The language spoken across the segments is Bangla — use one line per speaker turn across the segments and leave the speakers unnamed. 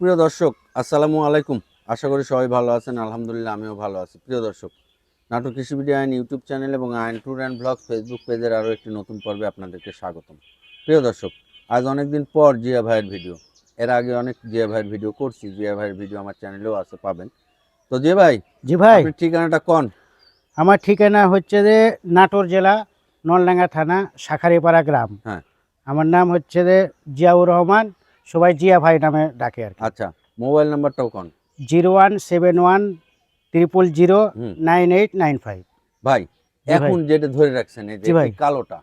সুপ্রিয় দর্শক আসসালামু আলাইকুম। আশা করি সবাই ভালো আছেন আলহামদুলিল্লাহ আমিও ভালো আছি। প্রিয় দর্শক নাটক কৃষি ভিডিও আইন ইউটিউব চ্যানেল এবং আইন ট্যুর অ্যান্ড ব্লগ ফেসবুক পেজের আরও একটি নতুন পর্বে আপনাদেরকে স্বাগতম। প্রিয় দর্শক আজ অনেকদিন পর জিয়া ভাইয়ের ভিডিও। এর আগে অনেক জিয়া ভাইয়ের ভিডিও করছি জিয়া ভাইয়ের ভিডিও আমার চ্যানেলেও আছে পাবেন। তো জিয়া ভাই
জি ভাই।
ঠিকানাটা কোন?
আমার ঠিকানা হচ্ছে যে নাটোর জেলা নলডাঙ্গা থানা শাখারিপাড়া গ্রাম।
হ্যাঁ।
আমার নাম হচ্ছে যে জিয়াউর রহমান সবাই জিয়া ভাই নামে ডাকে আর কি।
আচ্ছা মোবাইল নাম্বারটাও কোন?
Zero one seven one triple zero
hmm.
Nine eight nine five.
ভাই
জি
এখন যেটা ধরে রাখছেন এই যে
জি ভাই।
এই কালোটা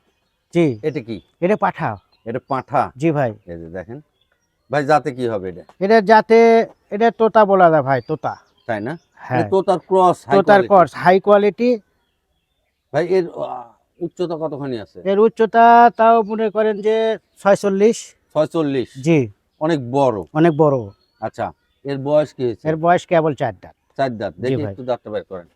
জি।
এটা কি?
এটা পাঠা।
এটা পাঁঠা?
জি ভাই।
এই যে দেখেন। ভাই যাতে কি হবে এটা?
এটা যাতে এটা তোতা বলা যায় ভাই তোতা।
তাই না?
হ্যাঁ।
তোতার ক্রস
তোতার কর্স হাই কোয়ালিটি
ভাই এর আহ, উচ্চতা কতখানি আছে?
এর উচ্চতা তাও মনে করেন যে ছয়চল্লিশ।
ছয়চল্লিশ।
জি।
অনেক বড়।
অনেক বড়।
আচ্ছা এর বয়স কি হয়েছে?
এর বয়স কেবল চার দাঁত।
চার দাঁত। দেখি একটু দাঁতটা বের করেন।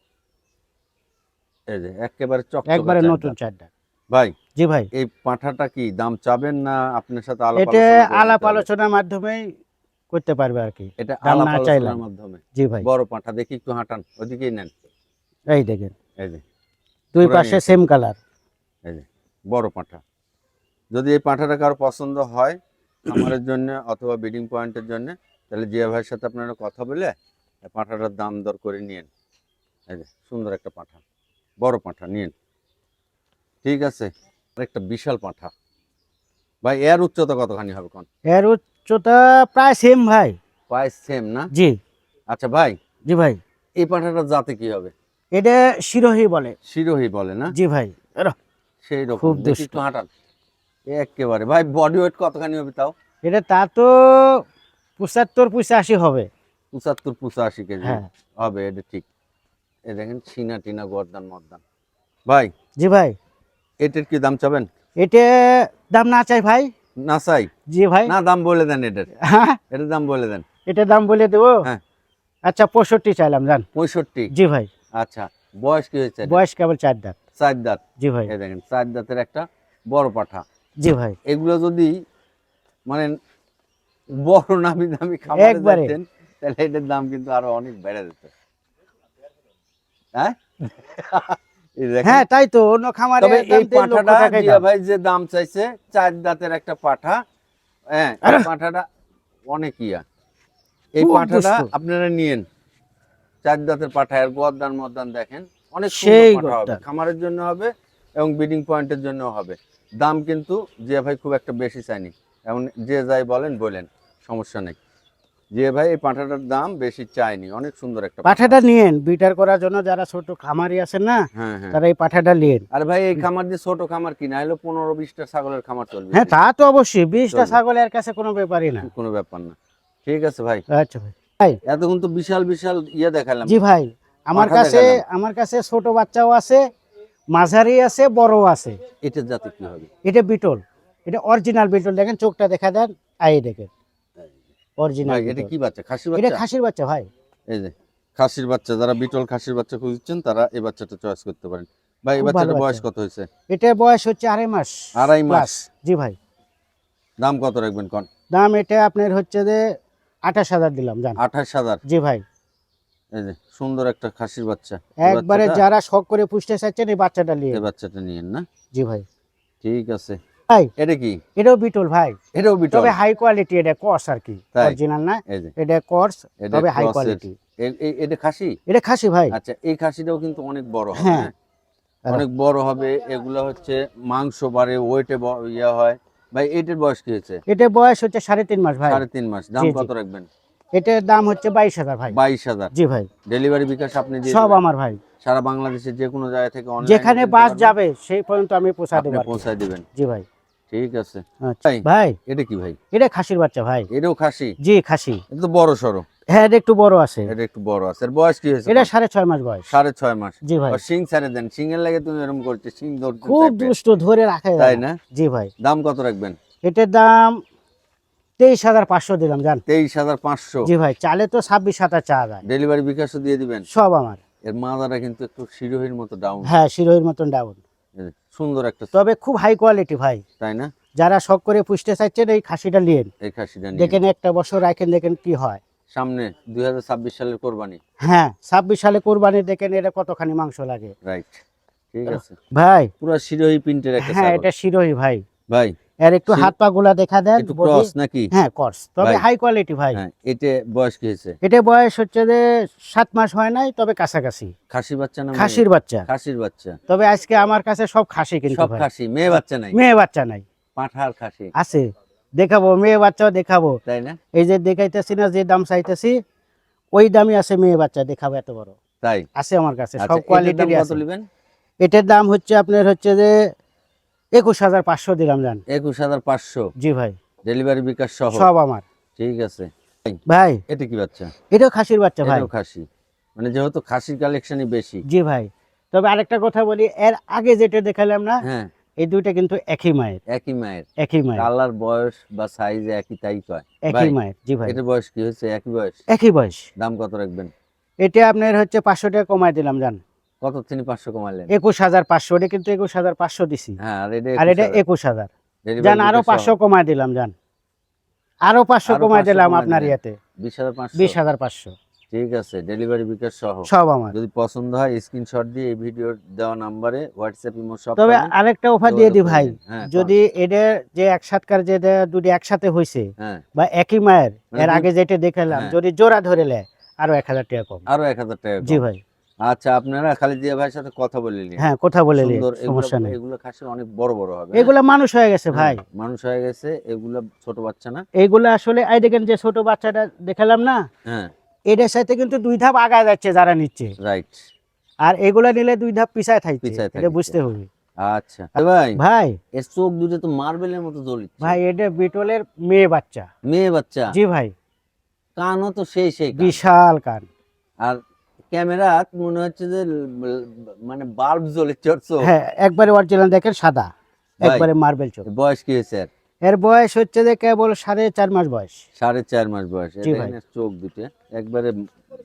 এই যে একেবারে চক
একবারে নতুন চার দাঁত।
ভাই
জি ভাই।
এই পাঁঠাটা কি দাম চাবেন না আপনার সাথে আলাপ
এটা আলাপ আলোচনার মাধ্যমেই করতে পারবে আর কি।
এটা আলাপ আলোচনার মাধ্যমে।
জি ভাই।
বড় পাঁঠা দেখি একটু হাঁটান ওদিকেই নেন।
এই দেখেন।
এই যে।
দুই পাশে সেম কালার
এই যে বড় পাঁঠা। যদি এই পাঁঠাটা কারও পছন্দ হয় খামারের জন্য অথবা ব্রিডিং পয়েন্টের জন্য তাহলে জিয়া ভাইয়ের সাথে আপনারা কথা বলে পাঁঠাটার দাম দর করে এই যে সুন্দর একটা পাঁঠা বড় পাঁঠা নিয়েন। ঠিক আছে একটা বিশাল পাঁঠা। ভাই এর উচ্চতা কতখানি হবে কোন?
এর উচ্চতা প্রায় সেম ভাই।
প্রায় সেম না?
জি।
আচ্ছা ভাই।
জি ভাই।
এই পাঁঠাটার জাতে কি হবে?
এটা শিরোহী বলে।
শিরোহী বলে না?
জি ভাই।
সেই রকম।
খুব।
হাঁটান। একেবারে। ভাই বডি ওয়েট কতখানি হবে তাও?
এটা তা তো পঁচাত্তর পঁচাশি হবে।
পঁচাত্তর পঁচাশি কেজি
হ্যাঁ।
হবে এটা ঠিক। এ দেখেন ছিনা টিনা গরদান মর্দান। ভাই
জি ভাই।
এটার কি দাম চাবেন?
এটা দাম না চাই ভাই।
না চাই?
জি ভাই।
না দাম বলে দেন এটার।
হ্যাঁ।
এটার দাম বলে দেন।
এটা দাম বলে দেবো?
হ্যাঁ।
আচ্ছা পঁয়ষট্টি চাইলাম জান।
পঁয়ষট্টি?
জি ভাই।
আচ্ছা বয়স কি হয়েছে
বয়স কেবল চার দাঁত।
চার দাঁত।
জি ভাই।
দেখেন চার দাঁতের একটা বড় পাঠা।
জি ভাই।
এগুলো যদি মানে বড় নামি দামি খাবার। তাহলে এটার দাম কিন্তু আরও অনেক বেড়ে যেত। হ্যাঁ?
হ্যাঁ তাই তো অন্য খামারে
তবে এই পাঠাটা জিয়া ভাই যে দাম চাইছে চার দাঁতের একটা পাঠা হ্যাঁ পাঠাটা অনেক ইয়া। এই পাঠাটা আপনারা নিয়েন। চার দাঁতের পাঠা এর গদ্দান মদ্দান দেখেন। অনেক
সেই
খামারের জন্য হবে এবং ব্রিডিং পয়েন্টের জন্য হবে। দাম কিন্তু যে ভাই খুব একটা বেশি চাইনি এমন যে যাই বলেন বলেন সমস্যা নেই। যে ভাই এই পাঠাটার দাম বেশি চাইনি অনেক সুন্দর একটা পাঠা।
পাঠাটা নিয়েন বিটার করার জন্য যারা ছোট খামারি আছেন না
হ্যাঁ হ্যাঁ।
তারা এই পাঠাটা নিয়েন।
আর ভাই এই খামার দিয়ে ছোট খামার কিনা হলো পনেরো বিশটা ছাগলের খামার চলবে।
হ্যাঁ তা তো অবশ্যই বিশটা। ছাগলের কাছে কোনো ব্যাপারই না।
কোনো ব্যাপার না। ঠিক আছে ভাই।
আচ্ছা ভাই।
ভাই এতক্ষণ তো বিশাল বিশাল ইয়ে দেখালাম।
জি ভাই আমার কাছে আমার কাছে ছোট বাচ্চাও আছে মাঝারি আছে বড় আছে।
এটার জাতে কি হবে?
এটা বিটল। এটা অরিজিনাল বিটল। দেখেন চোখটা দেখা দেন আই দেখেন। অরিজিনাল
এটা কি বাচ্চা? খাসি
এটা খাসির বাচ্চা ভাই।
এই যে খাসির বাচ্চা যারা বিটল খাসির বাচ্চা খুঁজছেন তারা এই বাচ্চাটা চয়েস করতে পারেন। ভাই এই বাচ্চাটার বয়স কত হয়েছে?
এটা বয়স হচ্ছে আড়াই মাস।
আড়াই মাস?
জি ভাই।
দাম কত রাখবেন কোন?
দাম এটা আপনার হচ্ছে যে আঠাশ হাজার দিলাম জান।
আঠাশ হাজার?
জি ভাই।
এই যে সুন্দর একটা খাসির বাচ্চা।
একবারে যারা শখ করে পুষতে চাচ্ছেন এই বাচ্চাটা নিয়ে।
এই বাচ্চাটা নিয়েন না?
জি ভাই।
ঠিক আছে।
ভাই
এটা কি?
এটাও বিটল ভাই।
এটাও বিটল।
তবে হাই কোয়ালিটি এটা কস আর কি। অরিজিনাল না? এটা কস তবে হাই কোয়ালিটি
এ- এ- এটা খাসি?
এটা খাসি ভাই।
আচ্ছা এই খাসিটাও কিন্তু অনেক বড়
হ্যাঁ।
হ্যাঁ? অনেক বড় হবে। এগুলো হচ্ছে মাংস বাড়ে ওয়েটে ইয়ে হয়। ভাই এটার বয়স কি হয়েছে?
এটা বয়স হচ্ছে সাড়ে তিন মাস ভাই।
সাড়ে তিন মাস। দাম। কত রাখবেন?
এটার দাম হচ্ছে বাইশ হাজার ভাই।
বাইশ হাজার।
জি ভাই।
ডেলিভারি বিকাশ আপনি
সব আমার ভাই।
সারা বাংলাদেশের যে কোনো জায়গা থেকে
যেখানে বাস যাবে সেই পর্যন্ত আমি পৌঁছা দেবো।
পৌঁছায় দিবেন।
জি ভাই।
ঠিক আছে।
আচ্ছা। ভাই
এটা কি ভাই?
এটা খাসির বাচ্চা ভাই।
এটাও খাসি?
জি খাসি।
এটা তো বড়
হ্যাঁ এটা একটু বড় আছে।
এটা একটু বড় আছে। এর বয়স কি হয়েছে
এটা সাড়ে ছয় মাস বয়স।
সাড়ে ছয় মাস।
জি ভাই।
ছাড়ে দেন। শিং এর লাগে তুমি এরকম ধরতে
খুব। দুষ্ট ধরে রাখা
তাই।
না? জি ভাই।
দাম কত রাখবেন?
এটার দাম তেইশ হাজার পাঁচশো দিলাম জান।
তেইশ হাজার পাঁচশো।
জি ভাই চালে তো ছাব্বিশ হাজার চা যায়।
ডেলিভারি বিকাশও দিয়ে দিবেন?
সব আমার।
এর মাদাটা কিন্তু একটু শিরোহির মতো ডাউন
হ্যাঁ শিরোহির মতন ডাউন
সুন্দর একটা
তবে খুব হাই কোয়ালিটি ভাই।
তাই না?
যারা শখ করে পুষতে চাইছেন এই খাসিটা নিয়েন।
এই খাসিটা নিয়ে
দেখেন একটা বছর রাখেন দেখেন কি হয়।
সামনে দুই হাজার ছাব্বিশ সালের কোরবানি।
হ্যাঁ ছাব্বিশ সালে কোরবানি দেখেন এটা কতখানি মাংস লাগে।
রাইট ঠিক আছে।
ভাই।
পুরো শিরোহী প্রিন্টের একটা
হ্যাঁ এটা শিরোই ভাই।
ভাই
এর একটু হাত পা গুলা দেখা দেন
একটু ক্রস নাকি?
হ্যাঁ কর্স তবে হাই কোয়ালিটি ভাই।
হ্যাঁ এতে বয়স কি হয়েছে?
এটা বয়স হচ্ছে যে সাত মাস হয় নাই তবে কাছাকাছি।
খাসি বাচ্চা না মেয়ে?
খাসির বাচ্চা।
খাসির বাচ্চা।
তবে আজকে আমার কাছে সব খাসি কিন্তু
সব খাসি মেয়ে বাচ্চা নাই?
মেয়ে বাচ্চা নাই।
পাঁঠার খাসি।
আছে। দেখাবো মেয়ে বাচ্চাও দেখাবো।
তাই না?
এই যে দেখাইতেছি না যে দাম চাইতেছি ওই দামই আছে মেয়ে বাচ্চা দেখাবো এত বড়।
তাই?
আছে আমার কাছে
আচ্ছা,
সব কোয়ালিটির আছে। এটার দাম হচ্ছে আপনার হচ্ছে যে একুশ হাজার পাঁচশো দিলাম জান।
একুশ হাজার পাঁচশো।
জি ভাই।
ডেলিভারি বিকাশ সহ?
সব আমার।
ঠিক আছে।
ভাই।
এটা কি বাচ্চা?
এটাও খাসির বাচ্চা ভাই।
খাসি। মানে যেহেতু খাসির কালেকশনই বেশি।
জি ভাই। তবে আরেকটা কথা বলি এর আগে যেটা দেখালাম না
হ্যাঁ।
এই দুইটা কিন্তু একই মায়ের।
একই মায়ের।
একই মায়ের।
কালার বয়স বা সাইজ একই তাই কয়?
একই মায়ের জি ভাই।
এটা বয়স কি হয়েছে? একই বয়স?
একই বয়স।
দাম কত রাখবেন?
এটা আপনার হচ্ছে পাঁচশো টাকা কমাই দিলাম জান।
কত তিনি পাঁচশো কমালেন?
একুশ হাজার পাঁচশো এটা কিন্তু একুশ হাজার পাঁচশো দিছি।
হ্যাঁ আর এটা
একুশ হাজার। জান
আরও
পাঁচশো কমাই দিলাম জান। আরও পাঁচশো কমাই দিলাম আপনার ইয়াতে।
বিশ হাজার পাঁচশো।
বিশ হাজার পাঁচশো।
ঠিক আছে ডেলিভারি বিকাশ সহ।
সব আমার।
যদি পছন্দ হয় স্ক্রিনশট দিয়ে এই ভিডিওর দেওয়া নাম্বারে হোয়াটসঅ্যাপ ইমো সব
তবে আরেকটা অফার দিয়ে দিই ভাই।
হ্যাঁ,
যদি এদের যে একসাথকার যে দুটি একসাথে হয়েছে
হ্যাঁ।
বা একই মায়ের
মানে
এর আগে যেটা দেখালাম। যদি জোড়া ধরে নেয় আরও এক হাজার টাকা কম।
আরও এক হাজার টাকা
জি ভাই।
আচ্ছা আপনারা খালি জিয়া ভাইয়ের সাথে কথা বলে নিন।
হ্যাঁ কথা বলে নিন,
এগুলো
সমস্যা নেই।
এগুলো খাসি অনেক বড় বড় হবে
এগুলা মানুষ হয়ে গেছে
হ্যাঁ,
ভাই।
মানুষ হয়ে গেছে এগুলো ছোট বাচ্চা না?
এইগুলো আসলে এই দেখেন যে ছোট বাচ্চাটা দেখালাম না?
হ্যাঁ।
এটার সাথে কিন্তু দুই ধাপ আগায় যাচ্ছে যারা নিচ্ছে।
রাইট
আর এগুলা নিলে দুই ধাপ পিছায় থাকছে
পিছায়
এটা বুঝতে হবে।
আচ্ছা। ভাই
ভাই।
এর চোখ দুটো তো মার্বেলের মতো
ভাই এটা বিটলের মেয়ে বাচ্চা।
মেয়ে বাচ্চা?
জি ভাই।
কানও তো সেই সেই
বিশাল কান।
আর ক্যামেরা মনে হচ্ছে যে মানে বাল্ব জ্বলে চড়ছো।
হ্যাঁ একবারে অরিজিনাল দেখেন সাদা একবারে মার্বেল চোখ।
বয়স কি হয়েছে
এর? বয়স হচ্ছে যে কেবল সাড়ে চার মাস বয়স।
সাড়ে চার মাস বয়স। চোখ দুটো একবারে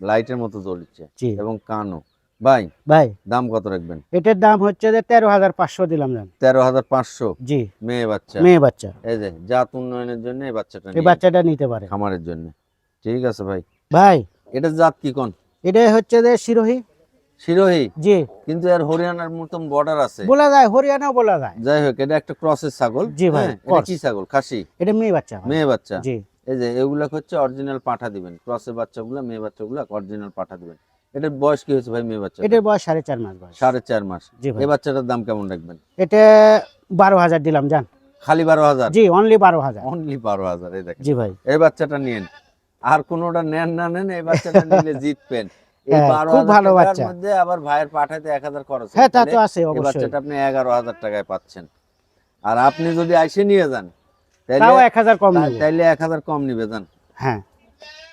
লাইটের মতো জ্বলছে। এবং কানও। ভাই
ভাই।
দাম কত রাখবেন?
এটার দাম হচ্ছে যে তেরো হাজার পাঁচশো দিলাম জান।
তেরো হাজার পাঁচশো?
জি।
মেয়ে বাচ্চা?
মেয়ে বাচ্চা।
এই যে জাত উন্নয়নের জন্য এই বাচ্চাটা
এই বাচ্চাটা নিতে পারে।
খামারের জন্য। ঠিক আছে ভাই।
ভাই।
এটা জাত কি কোন?
এটা হচ্ছে যে শিরোহী?
শিরোহী?
জি।
কিন্তু এর হরিয়ানার মতন বর্ডার আছে।
বলা যায় হরিয়ানাও বলা যায়।
যাই হোক এটা একটা ক্রসের ছাগল
জি ভাই,
হ্যাঁ, এটা কি ছাগল? খাসি?
এটা মেয়ে বাচ্চা।
মেয়ে বাচ্চা।
জি।
এই যে এগুলা হচ্ছে অরিজিনাল পাঠা দিবেন। ক্রসের বাচ্চাগুলো মেয়ে বাচ্চাগুলো অরিজিনাল পাঠা দিবেন। এটার বয়স কি হয়েছে ভাই মেয়ে বাচ্চা
এটার বয়স সাড়ে চার মাস বয়স।
সাড়ে চার মাস।
জি ভাই।
এই বাচ্চাটার দাম কেমন রাখবেন?
এটা বারো হাজার দিলাম জান।
খালি বারো হাজার?
জি অনলি বারো হাজার।
অনলি বারো হাজার এই দেখেন।
জি ভাই।
এই বাচ্চাটা নিয়েন। আর কোনোটা নেন না নেন এই বাচ্চাটা নিলে জিতবেন। এই
হ্যাঁ,
বারো
খুব
হাজার
ভালো বাচ্চা।
মধ্যে আবার ভাইয়ের পাঠাতে এক হাজার খরচ
হ্যাঁ তা তো আছে
এই বাচ্চাটা আপনি এগারো হাজার টাকায় পাচ্ছেন। আর আপনি যদি আইসে নিয়ে যান তাহলে
এক হাজার কম
তা-
নেব।
তাইলে এক হাজার কম নিবে যান।
হ্যাঁ।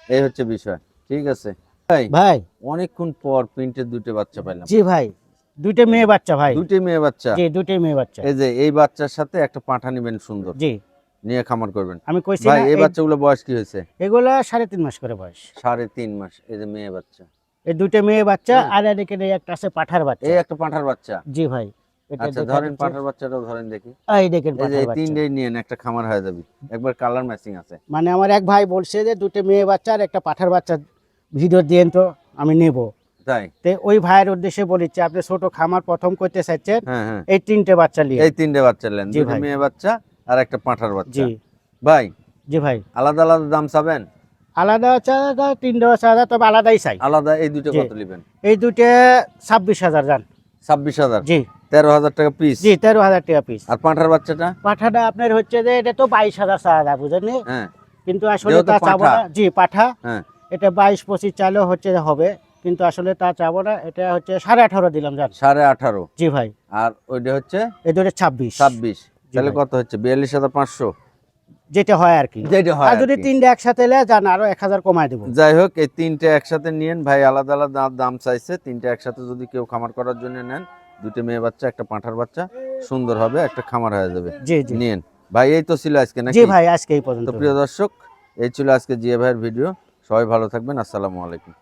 এই হচ্ছে বিষয় ঠিক আছে? ভাই
ভাই।
অনেকক্ষণ পর প্রিন্টের দুটো বাচ্চা পাইলাম।
জি ভাই। দুইটা মেয়ে বাচ্চা ভাই।
দুটো মেয়ে বাচ্চা।
জি দুইটাই মেয়ে বাচ্চা।
এই যে এই বাচ্চার সাথে একটা পাঠা নিবেন সুন্দর।
জি।
নিয়ে খামার করবেন।
আমি কইছি
ভাই এই
এই-
বাচ্চাগুলো বয়স কি হয়েছে?
এগুলা সাড়ে তিন মাস করে বয়স।
সাড়ে তিন মাস এই যে মেয়ে বাচ্চা।
এই দুইটা মেয়ে বাচ্চা
হুম।
আর এদিকে এই একটা আছে পাঠার বাচ্চা।
এই একটা পাঠার বাচ্চা?
জি ভাই
আচ্ছা ধরেন পাঠার বাচ্চাটাও ধরেন দেখি।
এই দেখেন
এই
পাঠার
এই
বাচ্চা।
তিনটেই নিয়েন একটা খামার হয়ে যাবে। একবার কালার ম্যাচিং আছে।
মানে আমার এক ভাই বলছে যে দুটো মেয়ে বাচ্চা আর একটা পাঠার বাচ্চা ভিডিও দিয়েন তো আমি নেব।
তাই?
তো ওই ভাইয়ের উদ্দেশ্যে বলিচ্ছে আপনি ছোট খামার প্রথম করতে চাইছেন
হ্যাঁ হ্যাঁ।
এই তিনটে বাচ্চা নিয়ে।
এই তিনটে বাচ্চা নেন দুটো। মেয়ে বাচ্চা আর একটা পাঠার বাচ্চা।
জি।
ভাই
জি ভাই।
আলাদা আলাদা দাম চাবেন?
আলাদা আলাদা তিনটে আলাদা তবে আলাদাই চাই।
আলাদা এই দুটো কত নেবেন?
এই দুটো ছাব্বিশ হাজার যান।
ছাব্বিশ হাজার?
জি।
তেরো হাজার টাকা পিস
জি তেরো হাজার টাকা পিস
আর পাঠার বাচ্চাটা?
পাঠাটা আপনার হচ্ছে যে এটা তো বাইশ হাজার চাওয়া বুঝলেন
হ্যাঁ।
কিন্তু আসলে তা চাবো না। জি পাঠা।
হ্যাঁ।
এটা বাইশ পঁচিশ চাইলেও হচ্ছে হবে। কিন্তু আসলে তা চাবো না। এটা হচ্ছে সাড়ে আঠারো দিলাম জান
সাড়ে আঠারো।
জি ভাই।
আর ওইটা হচ্ছে?
এই দুটো ছাব্বিশ।
ছাব্বিশ। তাহলে কত হচ্ছে? বিয়াল্লিশ হাজার পাঁচশো?
যেটা হয় আর কি।
যেটা হয়
আর যদি। তিনটে একসাথে এলে যান আরও এক হাজার কমায় দেবো।
যাই হোক এই তিনটে একসাথে নিয়েন। ভাই আলাদা আলাদা দাম- দাম চাইছে। তিনটে একসাথে যদি কেউ খামার করার জন্য নেন দুটো মেয়ে বাচ্চা একটা পাঁঠার বাচ্চা সুন্দর হবে একটা খামার হয়ে যাবে।
জি জি।
নিয়েন। ভাই এই তো ছিল আজকে নাকি?
জি ভাই আজকে এই পর্যন্ত।
প্রিয় দর্শক এই ছিল আজকে জিয়া ভাইয়ের ভিডিও। সবাই ভালো থাকবেন। আসসালামু আলাইকুম।